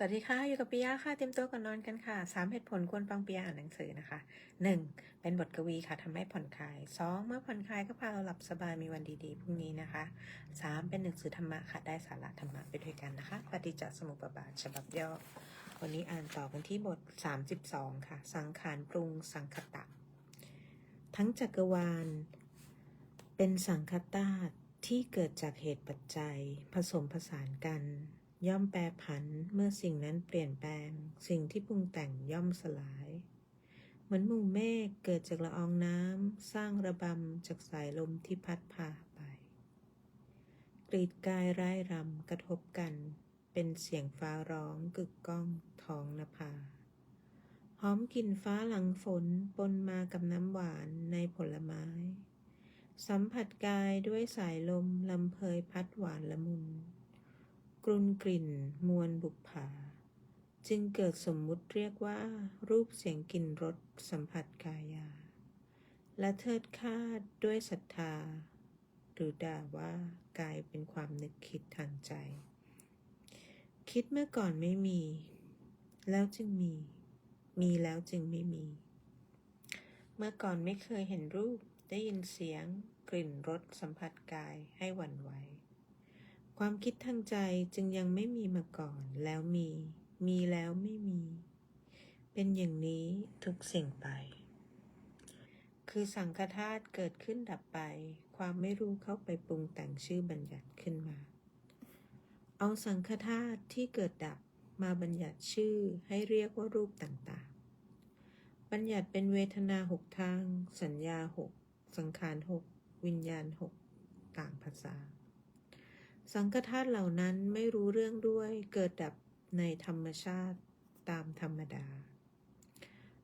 สวัสดีค่ะ อยู่กับปิยะค่ะ เตรียมตัวก่อนนอนกันค่ะสามเหตุผลควรฟังปิยะอ่านหนังสือนะคะหนึ่งเป็นบทกวีค่ะทำให้ผ่อนคลายสองเมื่อผ่อนคลายก็พาเราหลับสบายมีวันดีๆพรุ่งนี้นะคะสามเป็นหนังสือธรรมะค่ะ ได้สาระธรรมะไปด้วยกันนะคะ ปฏิจจสมุปบาทฉบับย่อ วันนี้อ่านต่อกันที่บท 32 ค่ะ สังขารปรุงสังคตะ ทั้งจักรวาล เป็นสังคตาที่เกิดจากเหตุปัจจัย ผสมผสานกัน ย่อมแปรผันเมื่อสิ่งนั้นเปลี่ยนแปลง สิ่งที่ปรุงแต่งย่อมสลาย เหมือนหมู่เมฆเกิดจากละอองน้ำสร้างระบำจากสายลมที่พัดพาไป กรีดกายร่ายรำกระทบกัน เป็นเสียงฟ้าร้องกึกก้องท้องนภาหอมกลิ่นฟ้าหลังฝนปนมากับน้ำหวานในผลไม้ สัมผัสกายด้วยสายลมลำเพยพัดหวานละมุน กรุนกลิ่นมวลบุปผา จึงเกิดสมมุติเรียกว่า รูปเสียงกลิ่นรสสัมผัสกายา และเทิดคาดด้วยศรัทธา หรือด่าว่ากายเป็นความนึกคิดทางใจ คิดเมื่อก่อนไม่มี แล้วจึงมี มีแล้วจึงไม่มี เมื่อก่อนไม่เคยเห็นรูปได้ยินเสียงกลิ่นรสสัมผัสกายให้หวั่นไหว ความคิดทางใจจึงยังไม่มีมาก่อน แล้วมี มีแล้วไม่มี เป็นอย่างนี้ทุกสิ่งไป คือสังคธาตุเกิดขึ้นดับไป ความไม่รู้เข้าไปปรุงแต่งชื่อบัญญัติขึ้นมา เอาสังคธาตุที่เกิดดับมาบัญญัติชื่อให้เรียกว่ารูปต่างๆ บัญญัติเป็นเวทนาหกทาง สัญญาหก สังขารหก วิญญาณหก ต่างภาษา สังคธาตุเหล่านั้นไม่รู้เรื่องด้วยเกิดดับในธรรมชาติตามธรรมดา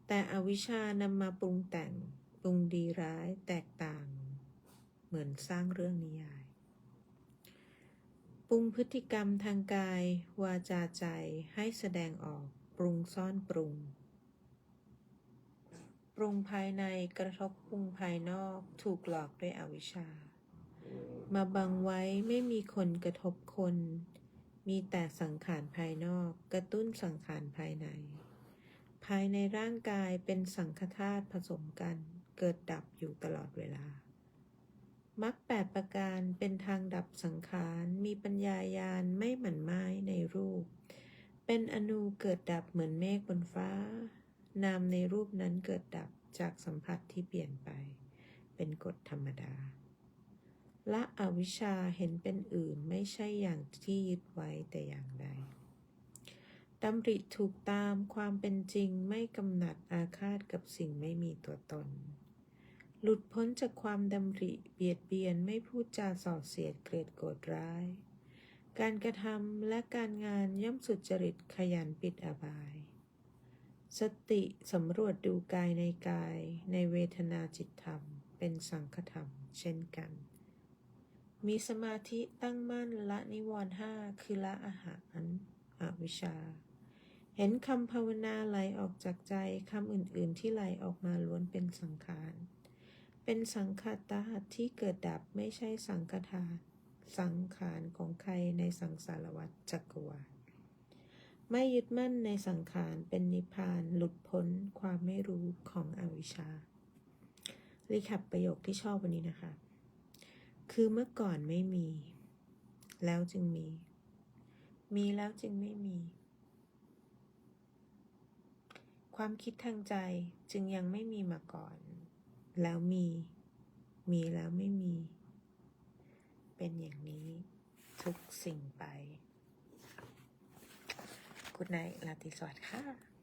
แต่อวิชชานำมาปรุงแต่งปรุงดีร้ายแตกต่าง เหมือนสร้างเรื่องนิยาย ปรุงพฤติกรรมทางกาย วาจาใจให้แสดงออกปรุงซ่อนปรุง ปรุงภายในกระทบปรุงภายนอกถูกหลอกด้วยอวิชชา มาบังไว้ไม่มีคนกระทบคน มีแต่สังขารภายนอกกระตุ้นสังขารภายใน ภายในร่างกายเป็นสังคธาตุผสมกันเกิดดับอยู่ตลอดเวลา มรรคแปดประการเป็นทางดับสังขาร มีปัญญายาณไม่หมั่นไม้ในรูป เป็นอนูเกิดดับเหมือนเมฆบนฟ้า นามในรูปนั้นเกิดดับจากสัมผัสที่เปลี่ยนไป เป็นกฎธรรมดา ละอวิชชาเห็นเป็นอื่นไม่ใช่อย่างที่ยึดไว้แต่อย่างใดดำริถูกตามความเป็นจริงไม่กำหนัดอาฆาตกับสิ่งไม่มีตัวตน หลุดพ้นจากความดำริเบียดเบียนไม่พูดจาส่อเสียดเกลียดโกรธร้าย การกระทำและการงานย่อมสุจริตขยันปิดอบาย สติสำรวจดูกายในกายในเวทนาจิตธรรม เป็นสังคธรรม เช่นกัน มีสมาธิตั้งมั่นละนิวรณ์ห้าคือละอาหารอวิชชา เห็นคำภาวนาไหลออกจากใจคำอื่น ๆ ที่ไหลออกมาล้วนเป็นสังขาร เป็นสังขตาที่เกิดดับไม่ใช่สังคธาสังขารของใครในสังสารวัฏจักรวาลไม่ยึดมั่นในสังขารเป็นนิพพานหลุดพ้นความไม่รู้ของอวิชชารีแคปประโยคที่ชอบวันนี้นะคะ คือเมื่อก่อนไม่มี แล้วจึงมี มีแล้วจึงไม่มี ความคิดทางใจจึงยังไม่มีมาก่อน แล้วมี มีแล้วไม่มี เป็นอย่างนี้ทุกสิ่งไปกุดไนลาตรีสวัสดิ์ค่ะ